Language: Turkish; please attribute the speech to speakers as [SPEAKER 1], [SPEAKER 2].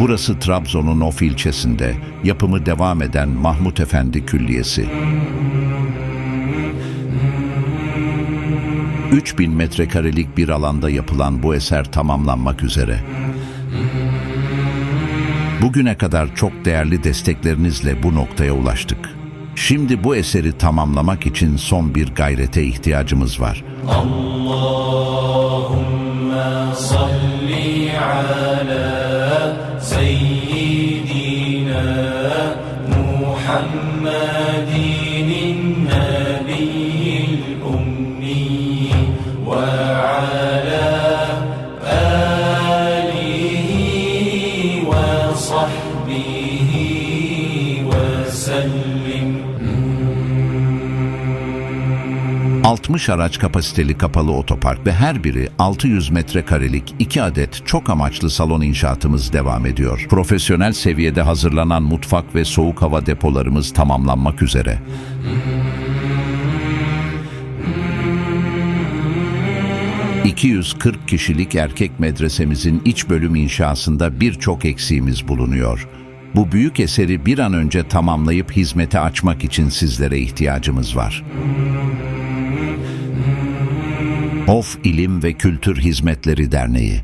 [SPEAKER 1] Burası Trabzon'un Of ilçesinde yapımı devam eden Mahmut Efendi Külliyesi. 3000 metrekarelik bir alanda yapılan bu eser tamamlanmak üzere. Bugüne kadar çok değerli desteklerinizle bu noktaya ulaştık. Şimdi bu eseri tamamlamak için son bir gayrete ihtiyacımız var.
[SPEAKER 2] صل محمد النبي الأمي وعلى آله وصحبه وسلم.
[SPEAKER 1] 60 araç kapasiteli kapalı otopark ve her biri 600 metrekarelik 2 adet çok amaçlı salon inşaatımız devam ediyor. Profesyonel seviyede hazırlanan mutfak ve soğuk hava depolarımız tamamlanmak üzere. ...240 kişilik erkek medresemizin iç bölüm inşasında birçok eksiğimiz bulunuyor. Bu büyük eseri bir an önce tamamlayıp hizmete açmak için sizlere ihtiyacımız var. Of İlim ve Kültür Hizmetleri Derneği